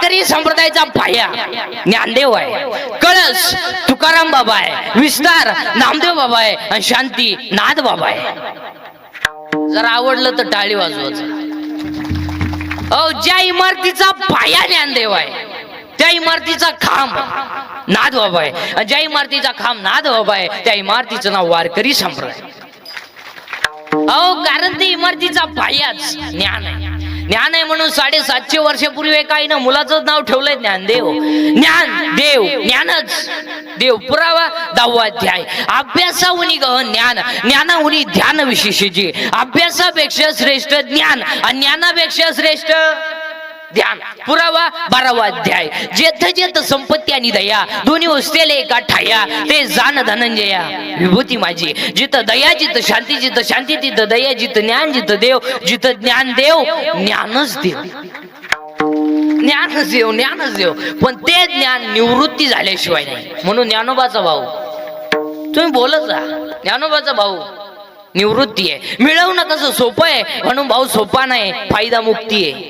वारकरी संप्रदायाचा पाया ज्ञानदेव आहे. कळस तुकाराम बाबा आहे. विस्तार नामदेव बाबा आहे. आणि शांती नाद बाबा आहे. जर आवडलं तर टाळी वाजवायचं. अहो ज्या इमारतीचा पाया ज्ञानदेव आहे त्या इमारतीचा खांब नाद बाबा आहे. ज्या इमारतीचा खांब नाद बाबा आहे त्या इमारतीचं नाव वारकरी संप्रदाय. अहो कारण ते इमारतीचा पायाच ज्ञान आहे. ज्ञान आहे म्हणून साडेसातशे वर्षापूर्वी एका आईनं मुलाचं नाव ठेवलंय ज्ञानदेव ज्ञान देव ज्ञानच. देव पुरावा दहावा अध्याय. अभ्यासाहुनी गहन ज्ञान ज्ञानाहुनी ध्यान विशेषची अभ्यासापेक्षा श्रेष्ठ ज्ञान आणि ज्ञानापेक्षा श्रेष्ठ ध्यान. पुरावा बारावा अध्याय. जेथ जेथ संपत्ती आणि दया दोन्ही वसलेले एका ठाया ते जाण धनंजया. विभूती माझी. जिथं दया जित शांती जित शांती तिथं दया जिथं ज्ञान जिथं देव जिथं ज्ञान देव ज्ञानच देव. ज्ञानच देव ज्ञानच देव. पण ते ज्ञान निवृत्ती झाल्याशिवाय नाही. म्हणून ज्ञानोबाचा भाऊ. तुम्ही बोलत जा. ज्ञानोबाचा भाऊ निवृत्ती आहे. मिळवणं कसं सोपं आहे? म्हणून भाऊ सोपा नाही फायदा मुक्ती आहे.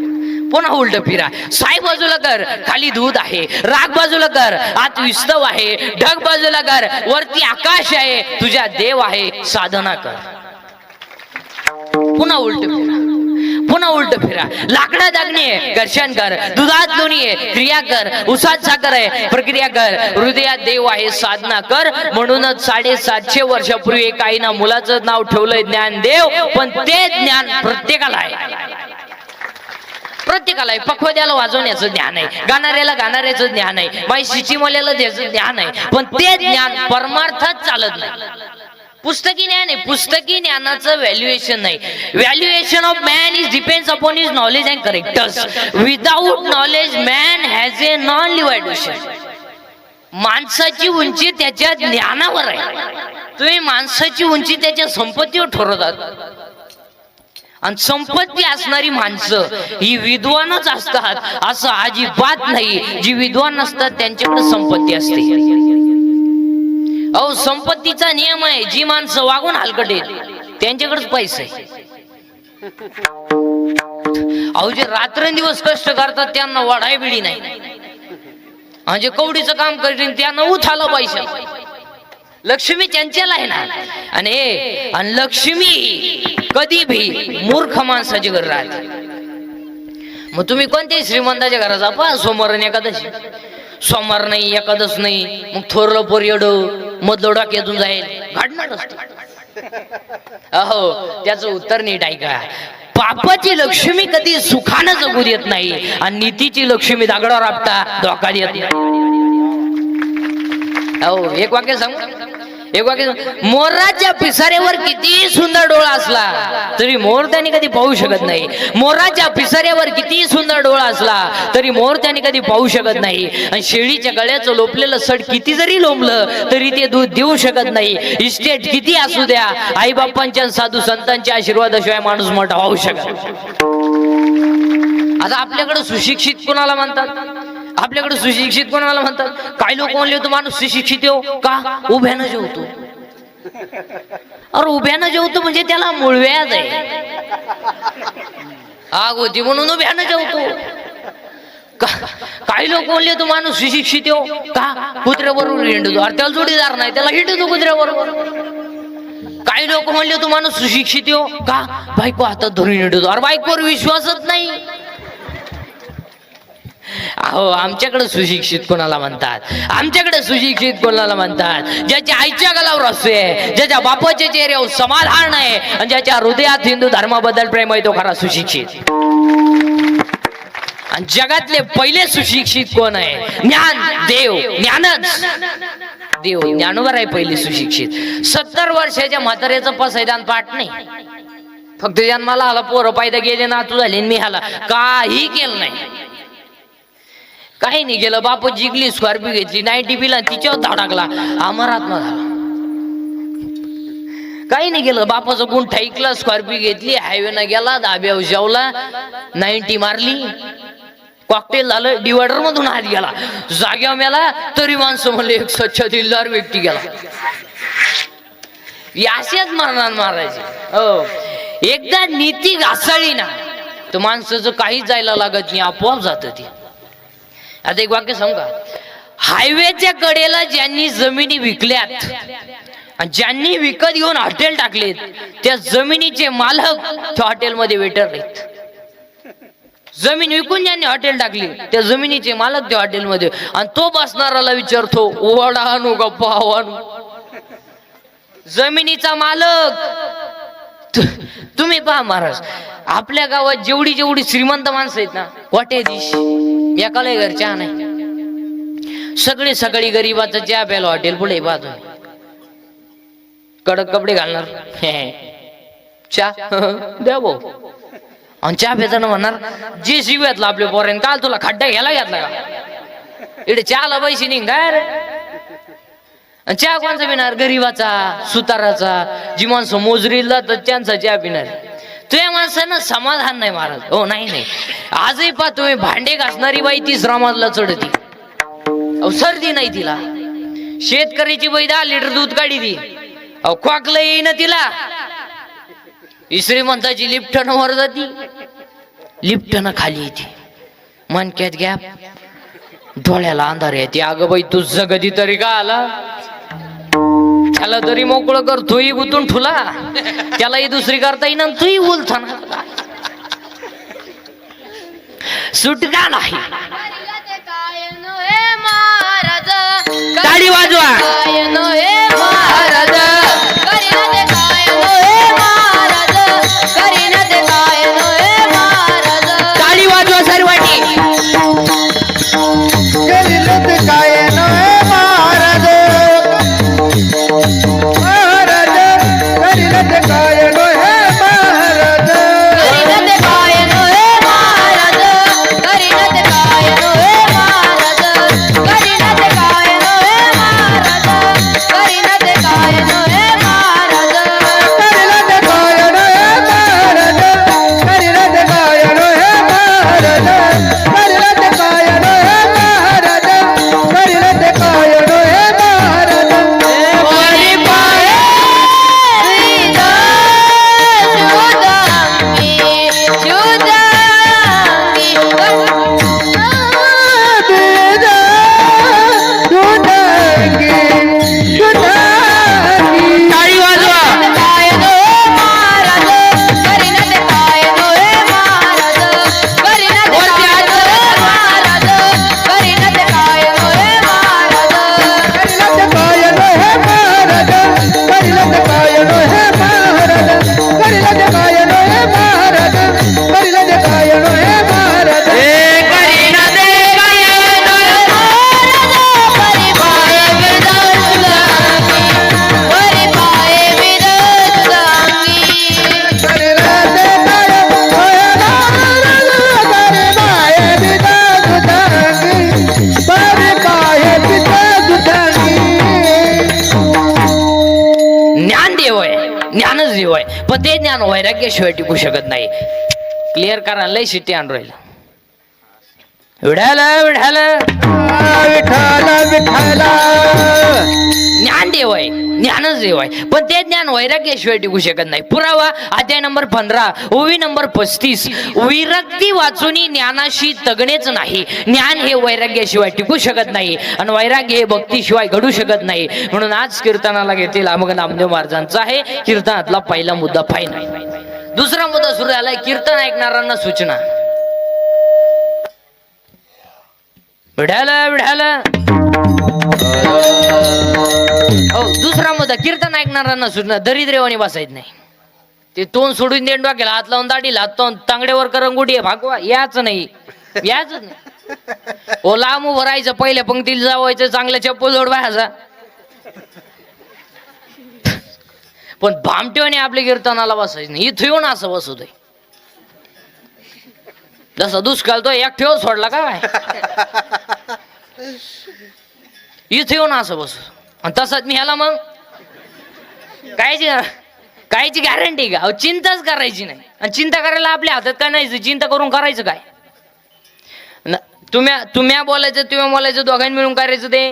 पुन्हा उलट फिरा. साई बाजूला कर खाली दूध आहे राग बाजूला कर आत विस्तव आहे ढग बाजूला कर वरती आकाश आहे तुझ्या देव आहे साधना कर. पुन्हा उलट फिरा. पुन्हा उलट फिरा. लाकडा दागणे घर्षण कर. दुधात दोन्ही आहे क्रिया कर. उसात साखर आहे प्रक्रिया कर. हृदयात देव आहे साधना कर. म्हणूनच साडेसातशे वर्षापूर्वी काहींना मुलाचं नाव ठेवलंय ज्ञानदेव पण ते ज्ञान प्रत्येकाला आहे. प्रत्येकाला पखवद्याला वाजवण्याचं ज्ञान आहे गाणाऱ्याला गाणाऱ्याचं ज्ञान आहे बाई शिचिमल्याला त्याचं ज्ञान आहे पण ते ज्ञान परमार्थात चालत नाही. पुस्तकी ज्ञान आहे पुस्तकी ज्ञानाचं व्हॅल्युएशन नाही. Valuation of man is depends upon is knowledge and characters without knowledge man has a non लिव्हॅल्युएशन माणसाची उंची त्याच्या ज्ञानावर आहे. तुम्ही माणसाची उंची त्याच्या संपत्तीवर ठरवतात. आणि संपत्ती असणारी माणसं ही विद्वानच असतात असं अजिबात नाही. जी विद्वान असतात त्यांच्याकडे संपत्ती असते. अहो संपत्तीचा नियम आहे जी माणसं वागून हलकट आहेत त्यांच्याकडेच पैसे. आहे. अहो जे रात्रंदिवस कष्ट करतात त्यांना वढाय बिडी नाही. म्हणजे कवडीचं काम करीन त्यांना उठाला पैसा. लक्ष्मी त्यांच्याला आहे ना. आणि हे, आणि लक्ष्मी कधी भी मूर्ख माणसाची घर राहते. मग तुम्ही कोणत्याही श्रीमंताच्या घरात जा पहा सोमवार एकादशी. सोमवार नाही एकादश नाही मग थोरलं पोरियड मधलं डोक्यातून जाईल. घडणार अहो त्याचं उत्तर नीट ऐका. पापाची लक्ष्मी कधी सुखानं जगू देत नाही आणि नीतीची लक्ष्मी दगडावर आपटा धोका देत नाही. अहो एक वाक्य एक वाक्य सांगू. मोराच्या पिसाऱ्यावर किती सुंदर डोळा असला तरी मोर त्याने कधी पाहू शकत नाही. मोराच्या पिसाऱ्यावर किती सुंदर डोळा असला तरी मोर त्याने कधी पाहू शकत नाही. आणि शेळीच्या गळ्याचं लोपलेलं सड किती जरी लोंबलं तरी ते दूध देऊ शकत नाही. इस्टेट किती असू द्या आई बाप्पांच्या साधू संतांच्या आशीर्वादाशिवाय माणूस मोठा होऊ शकत आता आपल्याकडे सुशिक्षित कोणाला म्हणतात आपल्याकडे सुशिक्षित कोणाला म्हणतात? काही लोक म्हणले तो माणूस सुशिक्षित हो. का? उभ्यानं जेवतो. अरे उभ्यानं जेवतो म्हणजे त्याला मुळव्याज आहे. आग होती म्हणून उभ्यानं जेवतो. काही लोक म्हणले तो माणूस सुशिक्षित हो. का? कुत्र्याबरोबर हिंडतो. अरे त्याला जोडीदार नाही त्याला हिंडतो कुत्र्याबरोबर काही लोक म्हणले तो माणूस सुशिक्षित हो. का? बायको हातात धरून हिंडतो. अरे बायकोवर विश्वासच नाही. अहो आमच्याकडे सुशिक्षित कोणाला म्हणतात? आमच्याकडे सुशिक्षित कोणाला म्हणतात? ज्याच्या आईच्या गलावर असते ज्याच्या बापाच्या चेहऱ्यावर समाधान आहे आणि ज्याच्या हृदयात हिंदू धर्माबद्दल प्रेम आहे तो खरा सुशिक्षित. आणि जगातले पहिले सुशिक्षित कोण आहे? ज्ञान देव ज्ञानच. देव ज्ञानवर आहे पहिले सुशिक्षित. सत्तर वर्षाच्या म्हाताऱ्याचं पसैदान पाठ नाही. फक्त जन्माला आला पोरं पायदा गेले ना तू झाले मी आला काही केलं नाही. काही नाही गेलं बाप जिंकली स्कॉर्पिओ घेतली नाईन्टी पिला तिच्यावर धडकला अमरात्मा झाला. काही नाही गेलं बापाचं गुण ऐकलं स्कॉर्पिओ घेतली हायवेनं गेला दाब्यावर जेवला नाईन्टी मारली. कॉकटेल झालं डिवायडर मधून हात गेला. जाग्या मेला तरी माणसं म्हणले एक स्वच्छ दिलदार व्यक्ती गेला. याशेच मरणार मारायचे. हो. एकदा नीती घासळी ना तर माणसाचं काहीच जायला लागत नाही आपोआप जात ती. आता एक वाक्य सांगू का? हायवेच्या कडेला ज्यांनी जमिनी विकल्यात आणि ज्यांनी विकत घेऊन हॉटेल टाकलेत त्या जमिनीचे मालक त्या हॉटेलमध्ये वेटर आहेत जमीन विकून ज्यांनी हॉटेल टाकली त्या जमिनीचे मालक त्या हॉटेलमध्ये. आणि तो बसणाराला विचारतो ओवाडा आणू का पाव आणू? जमिनीचा मालक तुम्ही पहा महाराज आपल्या गावात जेवढी जेवढी श्रीमंत माणसं आहेत ना वाटे दिश एकाला घरच्या चहा नाही. सगळी सगळी गरीबाचा चहा प्यायला हॉटेल पुढे बाजू कडक कपडे घालणार. चहा? द्या भाऊ. आणि चहा पिताना म्हणणार. जे शिव घातला आपल्या पोरेन काल तुला खड्डा घ्यायला घातला का? इकडे चहाला पैसे नाही काय रे? चहा कोणचा पिणार? गरीबाचा सुताराचा. जी माणसं मोजरीला तर त्यांचा चहा पिणार. तुझ्या माणसानं समाधान नाही महाराज. हो नाही नाही. आजही पा तुम्ही भांडे घासणारी बाई ती श्रमाला चढती. अहो सर्दी नाही तिला. शेतकऱ्याची बाई दहा लिटर दूध काढी ती अहो खोकलं येईन तिला. श्रीमंताची लिफ्टन वर जाती. लिफ्टन खाली येते. मनक्यात गॅप. डोळ्याला अंधार येते. अगं बाई तू जगती तरी का आला? त्याला तरी मोकळं कर तूही गुतून ठुला. त्यालाही दुसरी करता येईन आणि तूही उलथाना. सुटका नाही? टाळी वाजवा. टाळी वैराग्याशिवाय टिकू शकत नाही. क्लिअर कारण लय शिट्टी आणून राहिलं. विढाला विढाला विठाला विठाला ज्ञान देव आहे ज्ञानच देव आहे. पण ते ज्ञान वैराग्याशिवाय टिकू शकत नाही. पुरावा अध्याय नंबर पंधरा ओवी नंबर पस्तीस. विरक्ती वाचूनी ज्ञानाशी तगणेच नाही. ज्ञान हे वैराग्याशिवाय टिकू शकत नाही. आणि वैराग्य हे भक्तीशिवाय घडू शकत नाही. म्हणून आज कीर्तनाला घेतलेला मग नामदेव महाराजांचा आहे. कीर्तनातला पहिला मुद्दा फायनल दुसरा मुद्दा सुरू झालाय. कीर्तन ऐकणाऱ्यांना सूचना. विढाला विढाला हो दुसरा मुद्दा कीर्तन ऐकणाऱ्यांना सुटणार दरिद्रेवानी बसायचं नाही. ते तोंड सोडून देण डोक्याला हात लावून दाढी हात लावून तांगड्यावर करंगुटी भागवा याच नाही याच नाही. ओ लांब उभं राहायचं पहिल्या पंक्तीला जावायचं चांगल्या चप्पल जोड बायाचा. पण भामटेवाने आपल्या कीर्तनाला बसायचं नाही इथं येऊन असं बसू दे जसा दुष्काळ तो एक ठेव सोडला का काय? इथे येऊन असं बस. आणि तसंच मी ह्याला मग कायची कायची गॅरंटी का? अहो, चिंताच करायची नाही. आणि चिंता करायला आपल्या हातात काय नाही चिंता करून करायचं काय? न- तुम्ही तुम्ही बोलायचं तुम्ही बोलायचं दोघांनी मिळून करायचं ते.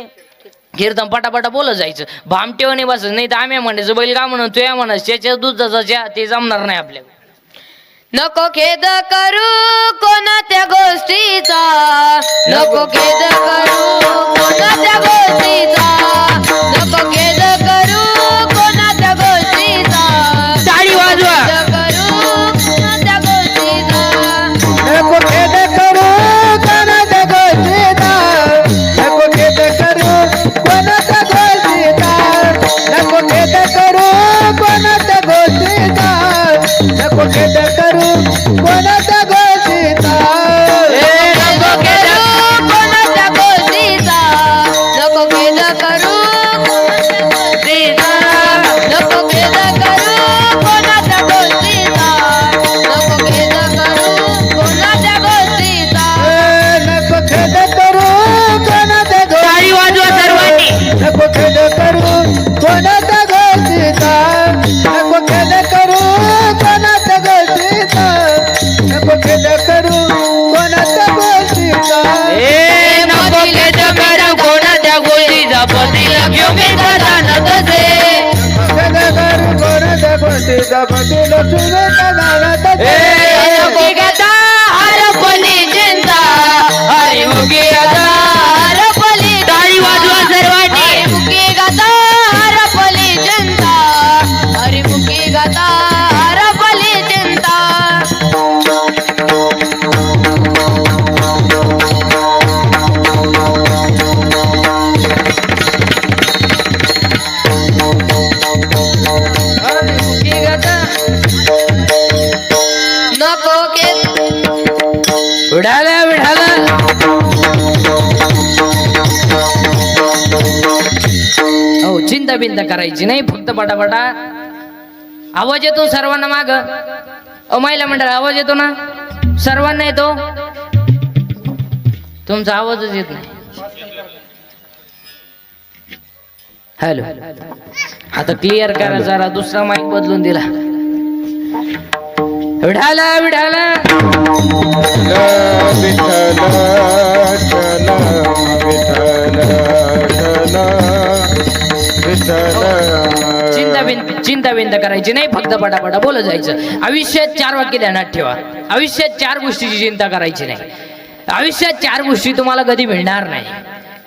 कीर्तन पटापटा बोलत जायचं. भामटेव नाही बस नाही तर आम्ही म्हणायचं बैल का म्हणून तुया म्हणायचं त्याच्या दुधाचा ते जमणार नाही आपल्याला नको खेद करू कोणत्या गोष्टीचा. नको खेद करू कोणत्या गोष्टीचा. गोष्टीचा पतीला बिंता करायची नाही फक्त पटापटा आवाज येतो सर्वांना माग. अ महिला मंडळ आवाज येतो ना. सर्वांना येतो. तुमचा आवाजच येत नाही. हॅलो. आता क्लिअर करा जरा दुसरा माईक बदलून दिला. विढाला विढाला. बिन चिंता बिंता करायची नाही फक्त पटापटा बोलत जायचं. आयुष्यात चार वाक्य ध्यानात ठेवा. आयुष्यात चार गोष्टीची चिंता करायची नाही. आयुष्यात चार गोष्टी तुम्हाला कधी मिळणार नाही.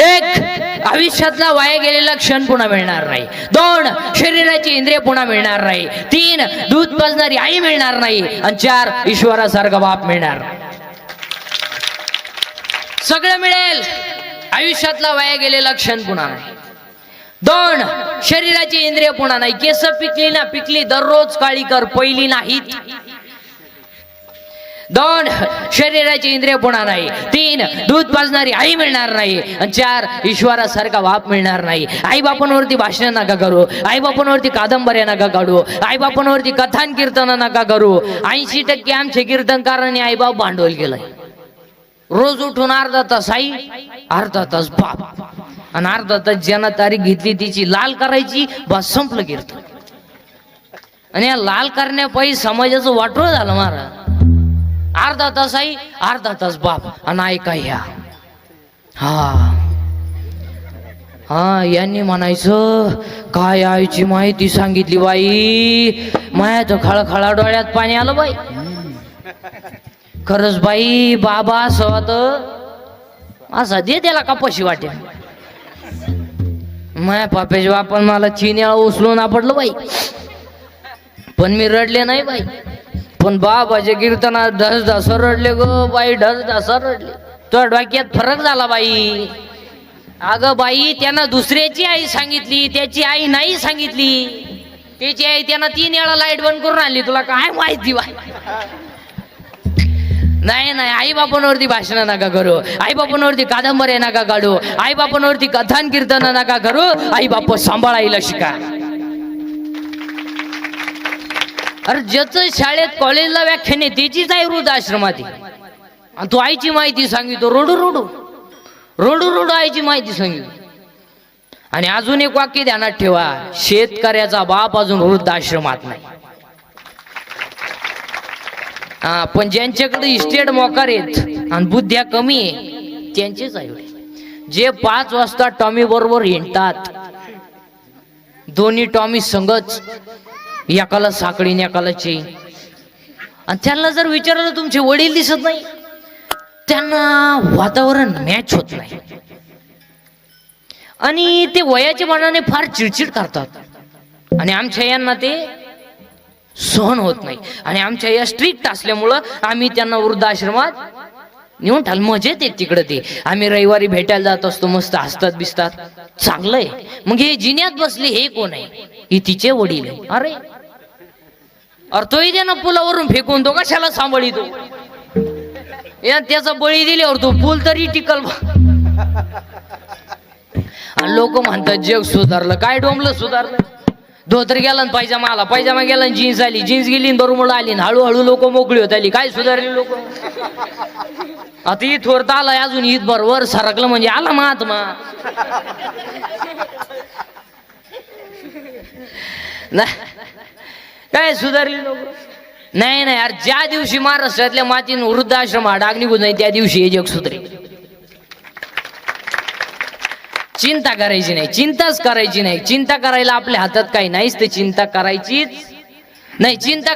एक आयुष्यातला वाया गेलेला क्षण पुन्हा मिळणार नाही. दोन शरीराची इंद्रिय पुन्हा मिळणार नाही. तीन दूध पाजणारी आई मिळणार नाही. आणि चार ईश्वरासारखा बाप मिळणार सगळं मिळेल. आयुष्यातला वाया गेलेला क्षण पुन्हा नाही. दोन शरीराची इंद्रिय पुन्हा नाही. केस पिकली ना पिकली दररोज काळी कर पहिली नाहीत. दोन शरीराची इंद्रिय पुन्हा नाही. तीन. दूध पाजणारी आई मिळणार नाही. आणि चार ईश्वरासारखा वाप मिळणार नाही. आई बापांवरती भाषण नका करू. आई बापांवरती कादंबऱ्या नका काढू. आई बापांवरती कथान कीर्तन नका करू. ऐंशी टक्के आमचे कीर्तनकारांनी आई बाप भांडवल केलंय. रोज उठून अर्धा तास आई अर्धा तास बाप. आणि अर्धा तास ज्यांना तारीख घेतली तिची लाल करायची बस संपलं कीर्तन. आणि या लाल करण्यापायी समाजाचं वाटोळ झालं मार अर्धा तास आई अर्धा तास बाप आणि ऐका ह्या हा. हा यांनी म्हणायचं काय आईची माहिती सांगितली बाई? माया तर खळखळा डोळ्यात पाणी आलं बाई. खरंच बाई बाबा असं तर असा दे त्याला कपाशी वाटे माया पापेश बापन मला चिन्या उचलून आपडलं बाई. पण मी रडले नाही बाई. पण बाबाच्या कीर्तनात ढस धसर रडले ग बाई ढस धसर रडले. तर डोक्यात फरक झाला बाई. अगं बाई त्यानं दुसऱ्याची आई सांगितली त्याची आई नाही सांगितली. त्याची आई त्यानं तीन वेळा लाइट बंद करून आणली. तुला काय माहिती बाई? नाही नाही आई बापांवरती भाषण नका करू. आई बापांवरती कादंबऱ्या नका काढू. आई बापांवरती कथान कीर्तन नका करू. आई बाप सांभाळायला शिका. अरे ज्याचं शाळेत कॉलेजला व्याख्यान आहे त्याचीच आहे वृद्ध आश्रमात आणि तू आईची माहिती सांगितो रोडू रोडू. रोडू रोडू आईची माहिती सांगितो आणि अजून एक वाक्य ध्यानात ठेवा शेतकऱ्याचा बाप अजून वृद्धाश्रमात नाही. हा पण ज्यांच्याकडे इस्टेट मोकार आहेत आणि बुद्ध्या कमी आहे त्यांचेच आहे जे पाच वाजता टॉमी बरोबर हिंडतात दोन्ही टॉमी संगच एकाला साखळी एकाला चे आणि त्यांना जर विचारलं तुमचे वडील दिसत नाही? त्यांना वातावरण मॅच होत नाही. आणि ते वयाच्या मनाने फार चिडचिड करतात. आणि आमच्या यांना ते सहन होत नाही. आणि आमच्या या स्ट्रिक्ट असल्यामुळं आम्ही त्यांना वृद्धाश्रमात नेऊन टाल मजेत येत तिकडे ते. आम्ही रविवारी भेटायला जात असतो मस्त हसतात बिसतात. चांगलंय मग हे जिन्यात बसले हे कोण आहे? हे तिचे वडील आहे अरे. अरे तोही त्यानं पुलावरून फेकून तो कशाला सांभाळितो? या त्याचा बळी दिल्यावर तो पूल तरी टिकल लोक म्हणतात जग सुधारलं. काय डोंबलं सुधारलं? धोतर गेला आणि पायजामा आला पायजामा गेला जीन्स आली जीन्स गेली बरोबर आली हळूहळू लोक मोकळी होत आली. काय सुधारली लोक? आता ईद थोरत आलाय अजून ईद वर सरकलं म्हणजे आला महात्मा. काय सुधारली लोक? नाही नाही यार ज्या दिवशी महाराष्ट्रातल्या मातीन वृद्धाश्रम हा डाग निघून नाही त्या दिवशी हे जग सुधरेल चिंता करायची नाही. चिंताच करायची नाही. चिंता करायला आपल्या हातात काही नाहीच. ते चिंता करायचीच नाही. चिंता